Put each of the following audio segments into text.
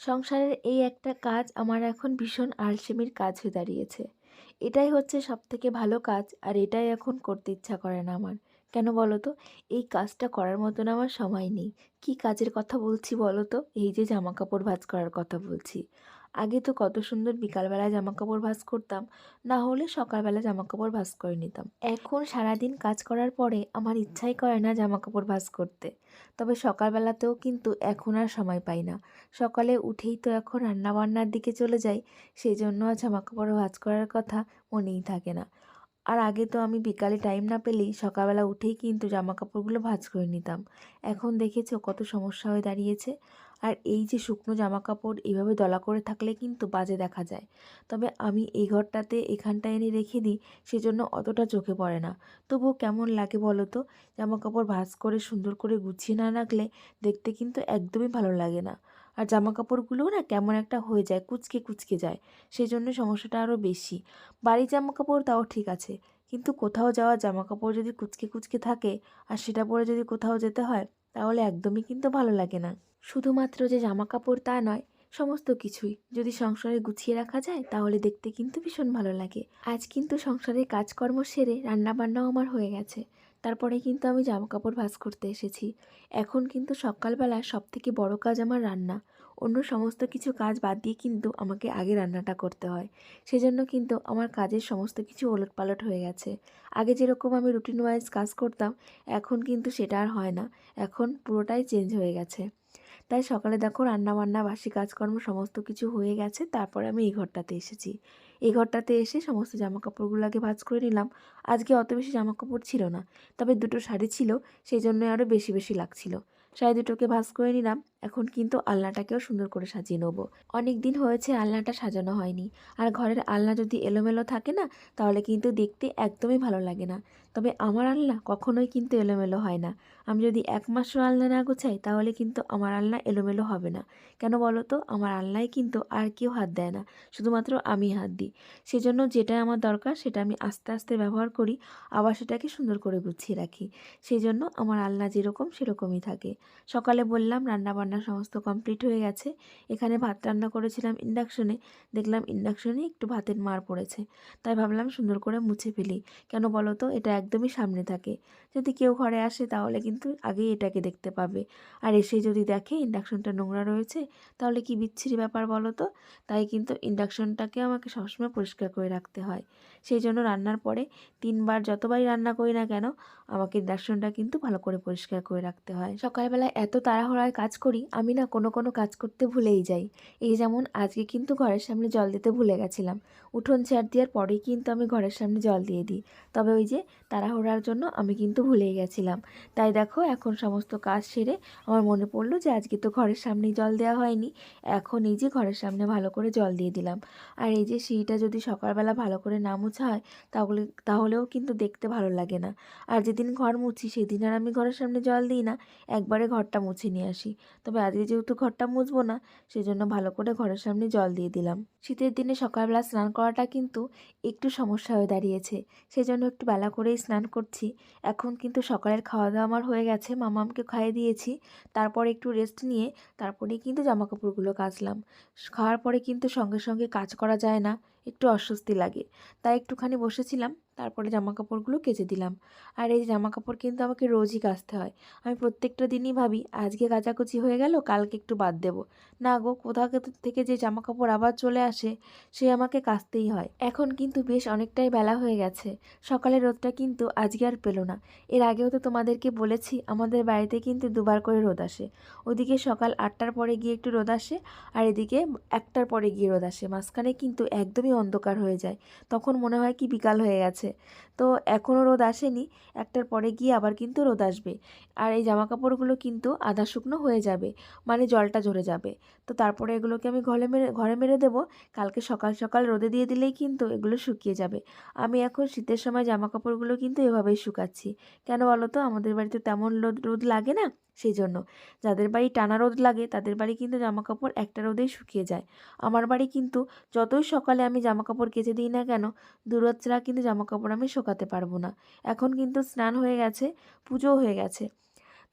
সংসারের এই একটা কাজ আমার এখন ভীষণ আলসেমির কাজ হয়ে দাঁড়িয়েছে। এটাই হচ্ছে সবথেকে ভালো কাজ আর এটাই এখন করতে ইচ্ছা করে না আমার। কেন বলো তো? এই কাজটা করার মতন আমার সময় নেই। কী কাজের কথা বলছি বলো তো? এই যে জামা কাপড় ভাজ করার কথা বলছি। আগে তো কত সুন্দর বিকালবেলায় জামা কাপড় ভাঁজ করতাম, না হলে সকালবেলা জামা কাপড় ভাঁজ করে নিতাম। এখন সারাদিন কাজ করার পরে আমার ইচ্ছাই করে না জামা কাপড় ভাঁজ করতে। তবে সকালবেলাতেও কিন্তু এখন আর সময় পাই না। সকালে উঠেই তো এখন রান্নাবান্নার দিকে চলে যাই সেই জন্য আর জামা কাপড় ভাঁজ করার কথা মনেই থাকে না। আর আগে তো আমি বিকালে টাইম না পেলেই সকালবেলা উঠেই কিন্তু জামা কাপড়গুলো ভাঁজ করে নিতাম। এখন দেখেছ কত সমস্যা হয়ে দাঁড়িয়েছে? আর এই যে শুকনো জামা কাপড় এইভাবে দলা করে থাকলে কিন্তু বাজে দেখা যায়। তবে আমি এই ঘরটাতে এখানটা এনে রেখে দিই, সেজন্য অতটা চোখে পড়ে না। তবুও কেমন লাগে বলো তো? জামা কাপড় ভাঁজ করে সুন্দর করে গুছিয়ে না রাখলে দেখতে কিন্তু একদমই ভালো লাগে না। আর জামা কাপড়গুলোও না কেমন একটা হয়ে যায়, কুচকে কুচকে যায় সেই জন্য সমস্যাটা আরও বেশি। বাড়ির জামা কাপড় তাও ঠিক আছে, কিন্তু কোথাও যাওয়া জামা কাপড় যদি কুচকে কুচকে থাকে, আর সেটা পরে যদি কোথাও যেতে হয়, তাহলে একদমই কিন্তু ভালো লাগে না। শুধুমাত্র যে জামা কাপড় তা নয়, সমস্ত কিছুই। যদি সংসারে গুছিয়ে রাখা যায়, তাহলে দেখতে কিন্তু ভীষণ ভালো লাগে। আজ কিন্তু সংসারের কাজকর্ম সেরে রান্নাবান্নাও আমার হয়ে গেছে। তারপরে কিন্তু আমি জামা কাপড় ভাঁজ করতে এসেছি। এখন কিন্তু সকালবেলা সব থেকে বড় কাজ আমার রান্না। অন্য সমস্ত কিছু কাজ বাদ দিয়ে কিন্তু আমাকে আগে রান্নাটা করতে হয়। সেজন্য কিন্তু আমার কাজের সমস্ত কিছু ওলটপালট হয়ে গেছে। আগে যেরকম আমি রুটিন ওয়াইজ কাজ করতাম, এখন কিন্তু সেটা আর হয় না। এখন পুরোটাই চেঞ্জ হয়ে গেছে। তাই সকালে দেখো রান্না বান্না বাসি কাজকর্ম সমস্ত কিছু হয়ে গেছে। তারপরে আমি এই ঘরটাতে এসেছি। এই ঘরটাতে এসে সমস্ত জামা কাপড়গুলো আগে ভাঁজ করে নিলাম। আজকে অত বেশি জামা কাপড় ছিল না, তবে দুটো শাড়ি ছিল, সেই জন্য আরও বেশি বেশি লাগছিল। শাড়ি দুটোকে ভাজ করে নিলাম। এখন কিন্তু আলনাটাকেও সুন্দর করে সাজিয়ে নেব। অনেক দিন হয়েছে আলনাটা সাজানো হয়নি। আর ঘরের আলনা যদি এলোমেলো থাকে না, তাহলে কিন্তু দেখতে একদমই ভালো লাগে না। তবে আমার আলনা কখনোই কিন্তু এলোমেলো হয় না। আমি যদি এক মাসও আলনা না গোছাই, তাহলে কিন্তু আমার আলনা এলোমেলো হবে না। কেন বলো তো? আমার আলনায় কিন্তু আর কেউ হাত দেয় না। শুধুমাত্র আমি হাত দিই। সেজন্য যেটা আমার দরকার, সেটা আমি আস্তে আস্তে ব্যবহার করি, আবার সেটাকে সুন্দর করে গুছিয়ে রাখি। সেই জন্য আমার আলনা যেরকম, সেরকমই থাকে। সকালে বললাম রান্না বান্না সমস্ত কমপ্লিট হয়ে গেছে। এখানে ভাত রান্না করেছিলাম ইন্ডাকশনে দেখলাম ইন্ডাকশনে একটু ভাতের মার পড়েছে। তাই ভাবলাম সুন্দর করে মুছে ফেলি। কেন বলো তো? এটা একদমই সামনে থাকে। যদি কেউ ঘরে আসে তাহলে কিন্তু আগেই এটাকে দেখতে পাবে। আর এসে যদি দেখে ইন্ডাকশনটা নোংরা রয়েছে, তাহলে কি বিচ্ছিরি ব্যাপার বলো তো? তাই কিন্তু ইন্ডাকশনটাকে আমাকে সবসময় পরিষ্কার করে রাখতে হয়। সেই জন্য রান্নার পরে তিনবার যতবারই রান্না করি না কেন, আমাকে ইন্ডাকশনটা কিন্তু ভালো করে পরিষ্কার করে রাখতে হয়। সকালবেলা এত তাড়াহুড়ায় কাজ করি, আমি না কোনো কোনো কাজ করতে ভুলেই যাই। এই যেমন আজকে কিন্তু ঘরের সামনে জল দিতে ভুলে গেছিলাম। উঠোন ঝাড় দেওয়ার পরেই কিন্তু আমি ঘরের সামনে জল দিয়ে দিই। তবে ওই যে তাড়াহুড়ার জন্য আমি কিন্তু ভুলেই গেছিলাম। তাই দেখো, এখন সমস্ত কাজ সেরে আমার মনে পড়ল যে আজকে তো ঘরের সামনেই জল দেওয়া হয়নি, এখন এই যে ঘরের সামনে ভালো করে জল দিয়ে দিলাম। আর এই যে সিঁড়িটা যদি সকালবেলা ভালো করে না মোছা তাহলে, তাহলেও কিন্তু দেখতে ভালো লাগে না। আর যেদিন ঘর মুছি, সেদিন আর আমি ঘরের সামনে জল দিই না, একবারে ঘরটা মুছে নিয়ে আসি। তবে আজকে যেহেতু ঘরটা মুছবো না, সেজন্য ভালো করে ঘরের সামনে জল দিয়ে দিলাম। শীতের দিনে সকালবেলা স্নান করাটা কিন্তু একটু সমস্যা হয়ে দাঁড়িয়েছে, সেজন্য একটু বেলা করেই স্নান করছি। এখন কিন্তু সকালের খাওয়া দাওয়া আমার হয়ে গেছে, মামামকে খাইয়ে দিয়েছি। তারপর একটু রেস্ট নিয়ে, তারপরেই কিন্তু জামা কাপড়গুলো কাচলাম। খাওয়ার পরে কিন্তু সঙ্গে সঙ্গে কাজ করা যায় না। একটু অস্বস্তি লাগে। তাই একটুখানি বসেছিলাম। তারপরে জামা কাপড়গুলো কেচে দিলাম। আর এই জামা কাপড় কিন্তু আমাকে রোজই কাচতে হয়। আমি প্রত্যেকটা দিনই ভাবি, আজকে কাচাকুচি হয়ে গেল, কালকে একটু বাদ দেবো। না গো, কোথাও থেকে যে জামা কাপড় আবার চলে আসে, সে আমাকে কাচতেই হয়। এখন কিন্তু বেশ অনেকটাই বেলা হয়ে গেছে। সকালের রোদটা কিন্তু আজকে আর পেল না। এর আগেও তো তোমাদেরকে বলেছি, আমাদের বাড়িতে কিন্তু দুবার করে রোদ আসে। ওদিকে সকাল আটটার পরে গিয়ে একটু রোদ আসে, আর এদিকে একটার পরে গিয়ে রোদ আসে। মাঝখানে কিন্তু একদমই অন্ধকার হয়ে যায়। তখন মনে হয় কি বিকাল হয়ে গেছে। তো এখনও রোদ আসেনি, একটার পরে গিয়ে আবার কিন্তু রোদ আসবে। আর এই জামা কাপড়গুলো কিন্তু আধা শুকনো হয়ে যাবে মানে জলটা ঝরে যাবে। তো তারপরে এগুলোকে আমি ঘরে মেরে ঘরে মেরে দেবো। কালকে সকাল সকাল রোদে দিয়ে দিলেই কিন্তু এগুলো শুকিয়ে যাবে। আমি এখন শীতের সময় জামা কাপড়গুলো কিন্তু এভাবেই শুকাচ্ছি। কেন বলো তো? আমাদের বাড়িতে তেমন রোদ রোদ লাগে না। সেই জন্য। যাদের বাড়ি টানা রোদ লাগে, তাদের বাড়ি কিন্তু জামা কাপড় একটা রোদেই শুকিয়ে যায়। আমার বাড়ি কিন্তু যতই সকালে আমি জামা কাপড় কেচে দিই না কেন দূরত ছাড়া কিন্তু জামা কাপড় আমি শোকাতে পারব না। এখন কিন্তু স্নান হয়ে গেছে, পুজোও হয়ে গেছে।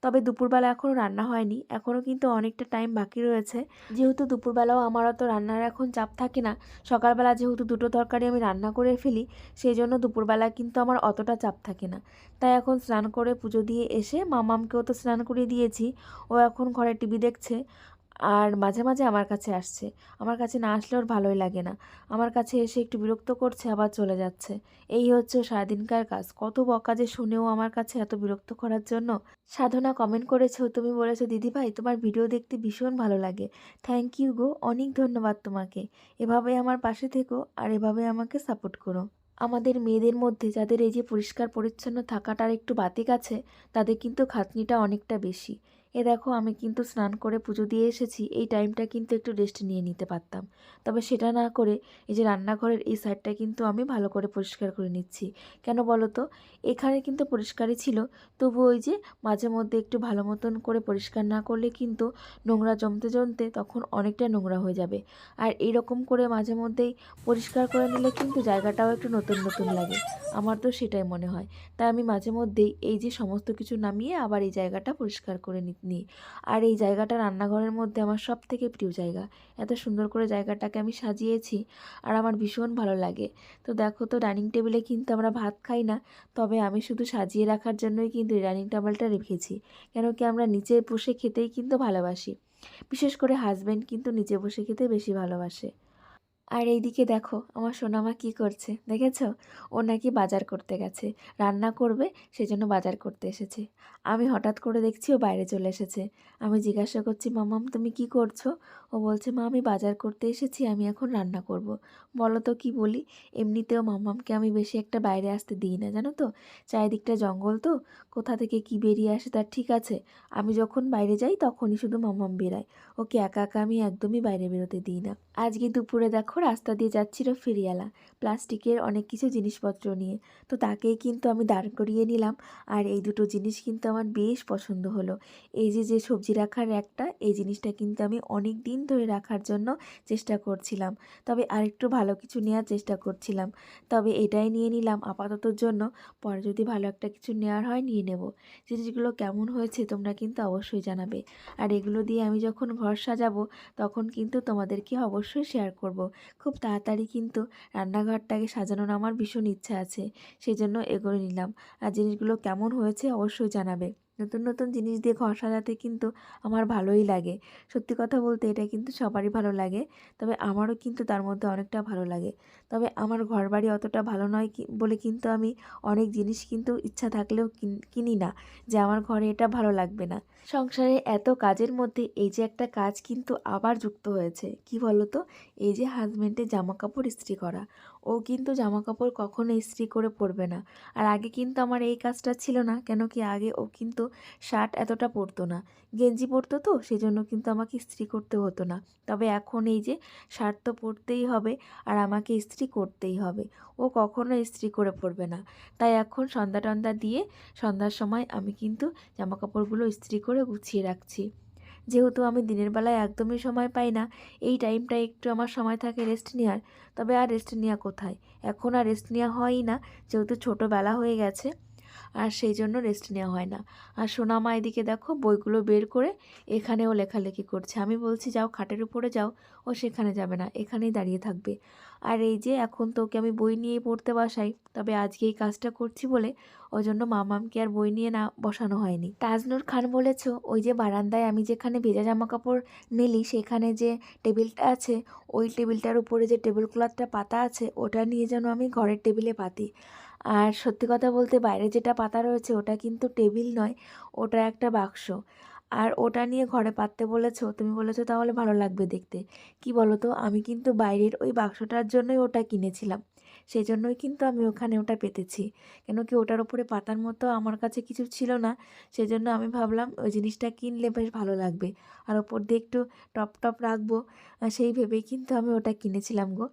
তবে দুপুরবেলা এখনও রান্না হয়নি। এখনও কিন্তু অনেকটা টাইম বাকি রয়েছে। যেহেতু দুপুরবেলাও আমার অত রান্নার এখন চাপ থাকে না, সকালবেলা যেহেতু দুটো তরকারি আমি রান্না করে ফেলি সেই জন্য দুপুরবেলা কিন্তু আমার অতটা চাপ থাকে না। তাই এখন স্নান করে পুজো দিয়ে এসে মামামকেও তো স্নান করিয়ে দিয়েছি। ও এখন ঘরে টিভি দেখছে। আর মাঝে মাঝে আমার কাছে আসছে। আমার কাছে না আসলে ওর ভালোই লাগে না। আমার কাছে এসে একটু বিরক্ত করছে, আবার চলে যাচ্ছে। এই হচ্ছে সারাদিনকার কাজ। কত বকা যে শুনেও আমার কাছে এত বিরক্ত করার জন্য। সাধনা কমেন্ট করেছ, তুমি বলেছ, দিদি ভাই, তোমার ভিডিও দেখতে ভীষণ ভালো লাগে। থ্যাংক ইউ গো, অনেক ধন্যবাদ তোমাকে। এভাবে আমার পাশে থেকো আর এভাবে আমাকে সাপোর্ট করো। আমাদের মেয়েদের মধ্যে যাদের এই যে পরিষ্কার পরিচ্ছন্ন থাকাটার একটু বাতিক আছে, তাদের কিন্তু খাতনিটা অনেকটা বেশি। এ দেখো, আমি কিন্তু স্নান করে পুজো দিয়ে এসেছি, এই টাইমটা কিন্তু একটু রেস্ট নিয়ে নিতে পারতাম। তবে সেটা না করে এই যে রান্নাঘরের এই সাইডটা কিন্তু আমি ভালো করে পরিষ্কার করে নিচ্ছি। কেন বলো তো? এখানে কিন্তু পরিষ্কারই ছিল, তবু ওই যে মাঝে মধ্যে একটু ভালো মতন করে পরিষ্কার না করলে কিন্তু নোংরা জমতে জমতে তখন অনেকটা নোংরা হয়ে যাবে। আর এইরকম করে মাঝে মধ্যেই পরিষ্কার করে নিলে কিন্তু জায়গাটাও একটু নতুন নতুন লাগে। আমার তো সেটাই মনে হয়। তাই আমি মাঝে মধ্যেই এই যে সমস্ত কিছু নামিয়ে আবার এই জায়গাটা পরিষ্কার করে নি নিই আর এই জায়গাটা রান্নাঘরের মধ্যে আমার সব থেকে প্রিয় জায়গা। এত সুন্দর করে জায়গাটাকে আমি সাজিয়েছি আর আমার ভীষণ ভালো লাগে। তো দেখো তো, ডাইনিং টেবিলে কিন্তু আমরা ভাত খাই না, তবে আমি শুধু সাজিয়ে রাখার জন্যই কিন্তু ডাইনিং টেবিলটা রেখেছি। কেন কি আমরা নিচে বসে খেতেই কিন্তু ভালোবাসি। বিশেষ করে হাজব্যান্ড কিন্তু নিচে বসে খেতে বেশি ভালোবাসে। আর এইদিকে দেখো, আমার সোনামা কি করছে, দেখেছ? ও নাকি বাজার করতে গেছে, রান্না করবে, সেজন্য বাজার করতে এসেছে। আমি হঠাৎ করে দেখছি ও বাইরে চলে এসেছে। আমি জিজ্ঞাসা করছি, মামাম, তুমি কি করছ? ও বলছে, মা, আমি বাজার করতে এসেছি, আমি এখন রান্না করব। বলো তো কি বলি, এমনিতেও মামামকে আমি বেশি একটা বাইরে আসতে দিই না, জানো তো? চারিদিকটা জঙ্গল তো, কোথা থেকে কি বেরিয়ে আসে তার ঠিক আছে। আমি যখন বাইরে যাই, তখনই শুধু মামাম বেরায়। ওকে একা একা আমি একদমই বাইরে বেরোতে দিই না। আজকে দুপুরে দেখো রাস্তা দিয়ে যাচ্ছিল ফেরিয়ালা প্লাস্টিকের অনেক কিছু জিনিসপত্র নিয়ে। তো তাকেই কিন্তু আমি দাঁড় করিয়ে নিলাম আর এই দুটো জিনিস কিন্তু আমার বেশ পছন্দ হলো। এই যে যে সবজি রাখার একটা এই জিনিসটা কিন্তু আমি অনেক দিন ধরে রাখার জন্য চেষ্টা করছিলাম। তবে আরেকটু ভালো কিছু নেওয়ার চেষ্টা করছিলাম। তবে এটাই নিয়ে নিলাম আপাততর জন্য। পরে যদি ভালো একটা কিছু নেওয়ার হয় নিয়ে নেব। জিনিসগুলো কেমন হয়েছে তোমরা কিন্তু অবশ্যই জানাবে। আর এগুলো দিয়ে আমি যখন ঘর সাজাবো, তখন কিন্তু তোমাদেরকে অবশ্যই শেয়ার করব। খুব তাড়াতাড়ি কিন্তু রান্নাঘরটাকে সাজানোর আমার ভীষণ ইচ্ছা আছে সেই জন্য এগোয় নিলাম আর জিনিসগুলো কেমন হয়েছে অবশ্যই জানাবে নতুন নতুন জিনিস দিয়ে ঘর সাজাতে কিন্তু আমার ভালোই লাগে। সত্যি কথা বলতে এটা কিন্তু সবারই ভালো লাগে, তবে আমারও কিন্তু তার মধ্যে অনেকটা ভালো লাগে। তবে আমার ঘর বাড়ি অতটা ভালো নয় বলে কিন্তু আমি অনেক জিনিস কিন্তু ইচ্ছা থাকলেও কিনি না, যে আমার ঘরে এটা ভালো লাগবে না। সংসারে এত কাজের মধ্যে এই যে একটা কাজ কিন্তু আবার যুক্ত হয়েছে, কি বলো তো এই যে হাজব্যান্ডের জামা কাপড় ইস্ত্রি করা। ও কিন্তু জামা কাপড় কখনো ইস্ত্রি করে পরবে না। আর আগে কিন্তু আমার এই কাজটা ছিল না কেন কি আগে ও কিন্তু শার্ট এতটা পরতো না। গেঞ্জি পরতো তো সেই জন্য কিন্তু আমাকে ইস্ত্রি করতে হতো না। তবে এখন এই যে শার্ট তো পরতেই হবে, আর আমাকে ইস্ত্রি করতেই হবে। ও কখনো ইস্ত্রি করে পরবে না। তাই এখন সন্ধ্যা টন্দা দিয়ে সন্ধ্যার সময় আমি কিন্তু জামা কাপড়গুলো ইস্ত্রি করে গুছিয়ে রাখছি। যেহেতু আমি দিনের বেলায় একদমই সময় পাই না, এই টাইমটা একটু আমার সময় থাকে রেস্ট নেওয়ার তবে আর রেস্ট নেওয়া কোথায়? এখন আর রেস্ট নেওয়া হয়ই না, যেহেতু ছোটোবেলা হয়ে গেছে। আর সেই জন্য রেস্ট নেওয়া হয় না। আর সোনামা এদিকে দেখো বইগুলো বের করে এখানেও লেখালেখি করছে। আমি বলছি, যাও খাটের উপরে যাও, ও সেখানে যাবে না, এখানেই দাঁড়িয়ে থাকবে। আর এই যে এখন তোকে আমি বই নিয়ে পড়তে বসাই, তবে আজকে এই কাজটা করছি বলে ওই জন্য মামামকে আর বই নিয়ে না বসানো হয়নি। তাজনুর খান বলেছ, ওই যে বারান্দায় আমি যেখানে ভেজা জামা কাপড় মেলি, সেখানে যে টেবিলটা আছে, ওই টেবিলটার উপরে যে টেবিল ক্লথটা পাতা আছে, ওটা নিয়ে যেন আমি ঘরের টেবিলে পাতি। আর সত্যি কথা বলতে বাইরে যেটা পাতা রয়েছে ওটা কিন্তু টেবিল নয়, ওটা একটা বাক্স। আর ওটা নিয়ে ঘরে পাততে বলেছ, তুমি বলেছ তাহলে ভালো লাগবে দেখতে। কি বলো তো আমি কিন্তু বাইরের ওই বাক্সটার জন্যই ওটা কিনেছিলাম। সেই জন্যই কিন্তু আমি ওখানে ওটা পেতেছি। কেন কি ওটার ওপরে পাতার মতো আমার কাছে কিছু ছিল না সেই জন্য আমি ভাবলাম ওই জিনিসটা কিনলে বেশ ভালো লাগবে। আর ওপর দিয়ে একটু টপ টপ রাখব, সেই ভেবেই কিন্তু আমি ওটা কিনেছিলাম গো।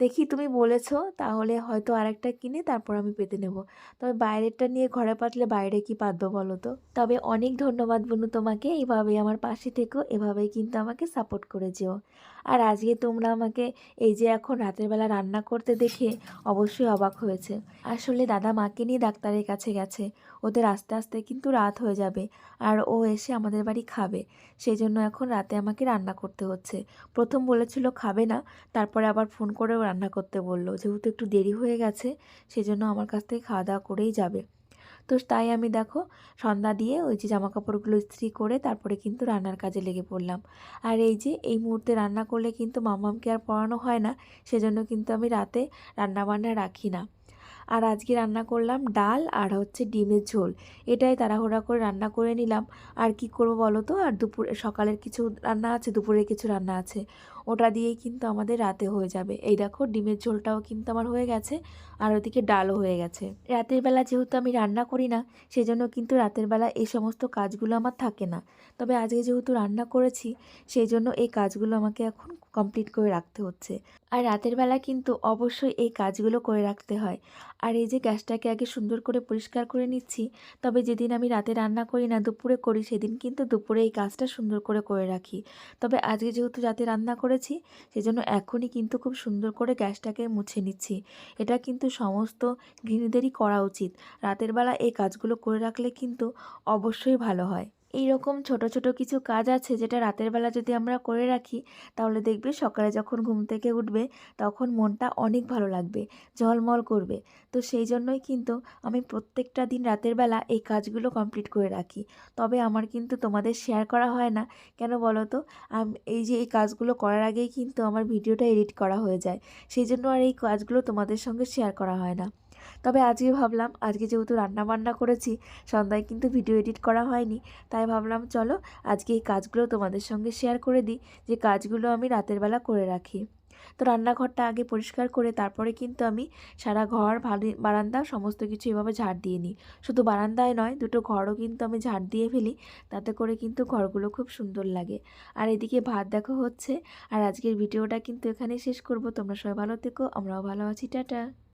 দেখি তুমি বলেছ, তাহলে হয়তো আরেকটা কিনে তারপর আমি পেতে নেব। তবে বাইরেরটা নিয়ে ঘরে পাতলে বাইরে কি পাতবো বলো তো? তবে অনেক ধন্যবাদ বনু তোমাকে এভাবে আমার পাশে থেকো, এভাবেই কিন্তু আমাকে সাপোর্ট করে যেও। আর আজকে তোমরা আমাকে এই যে এখন রাতের বেলা রান্না করতে দেখে অবশ্যই অবাক হয়েছে। আসলে দাদা মাকে নিয়ে ডাক্তারের কাছে গেছে। ওদের আস্তে আস্তে কিন্তু রাত হয়ে যাবে আর ও এসে আমাদের বাড়ি খাবে। সেই জন্য এখন রাতে আমাকে রান্না করতে হচ্ছে। প্রথম বলেছিল খাবে না, তারপরে আবার ফোন করেও রান্না করতে বলল। যেহেতু একটু দেরি হয়ে গেছে, সেজন্য আমার কাছ থেকে খাওয়া দাওয়া করেই যাবে। তো তাই আমি দেখো সন্ধ্যা দিয়ে ওই যে জামা কাপড়গুলো ইস্ত্রি করে তারপরে কিন্তু রান্নার কাজে লেগে পড়লাম। আর এই যে, এই মুহূর্তে রান্না করলে কিন্তু মামামকে আর পড়ানো হয় না, সেজন্য কিন্তু আমি রাতে রান্না বান্না রাখি না। আর আজকে রান্না করলাম ডাল আর হচ্ছে ডিমের ঝোল, এটাই তাড়াহুড়া করে রান্না করে নিলাম। আর কি করব বলো তো? আর দুপুরে, সকালের কিছু রান্না আছে? দুপুরের কিছু রান্না আছে। ওটা দিয়েই কিন্তু আমাদের রাতে হয়ে যাবে। এই দেখো, ডিমের ঝোলটাও কিন্তু আমার হয়ে গেছে আর ওদিকে ডালও হয়ে গেছে। রাতের বেলা যেহেতু আমি রান্না করি না, সেজন্য কিন্তু রাতের বেলা এই সমস্ত কাজগুলো আমার থাকে না। তবে আজকে যেহেতু রান্না করেছি সেই জন্য এই কাজগুলো আমাকে এখন কমপ্লিট করে রাখতে হচ্ছে। আর রাতের বেলা কিন্তু অবশ্যই এই কাজগুলো করে রাখতে হয়। আর এই যে গ্যাসটাকে আগে সুন্দর করে পরিষ্কার করে নিচ্ছি, তবে যেদিন আমি রাতে রান্না করি না, দুপুরে করি, সেদিন কিন্তু দুপুরে এই কাজটা সুন্দর করে করে রাখি। তবে আজকে যেহেতু রাতে রান্না করেছি, সেজন্য এখনই কিন্তু খুব সুন্দর করে গ্যাসটাকে মুছে নিচ্ছি। এটা কিন্তু সমস্ত গৃহিণীদেরই করা উচিত। রাতের বেলা এই কাজগুলো করে রাখলে কিন্তু অবশ্যই ভালো হয়। এই রকম ছোট ছোট কিছু কাজ আছে যেটা রাতের বেলা যদি আমরা করে রাখি, তাহলে দেখবে সকালে যখন ঘুম থেকে উঠবে, তখন মনটা অনেক ভালো লাগবে, ঝলমল করবে। তো সেই জন্যই কিন্তু আমি প্রত্যেকটা দিন রাতের বেলা এই কাজগুলো কমপ্লিট করে রাখি। তবে আমার কিন্তু তোমাদের শেয়ার করা হয় না। কেন বলো তো এই যে এই কাজগুলো করার আগেই কিন্তু আমার ভিডিওটা এডিট করা হয়ে যায়। সেই জন্য আর এই কাজগুলো তোমাদের সঙ্গে শেয়ার করা হয় না। তবে আজকে ভাবলাম, আজকে যেহেতু রান্না বান্না করেছি, সন্ধ্যায় কিন্তু ভিডিও এডিট করা হয়নি, তাই ভাবলাম চলো আজকে এই কাজগুলো তোমাদের সঙ্গে শেয়ার করে দিই, যে কাজগুলো আমি রাতের বেলা করে রাখি। তো রান্নাঘরটা আগে পরিষ্কার করে তারপরে কিন্তু আমি সারা ঘর বারান্দা সমস্ত কিছু এভাবে ঝাড় দিয়ে নিই। শুধু বারান্দায় নয়, দুটো ঘরও কিন্তু আমি ঝাড় দিয়ে ফেলি, তাতে করে কিন্তু ঘরগুলো খুব সুন্দর লাগে। আর এদিকে ভাত দেখো হচ্ছে, আর আজকের ভিডিওটা কিন্তু এখানে শেষ করব, তোমরা সবাই ভালো থেকো, আমরাও ভালো আছি, টাটা।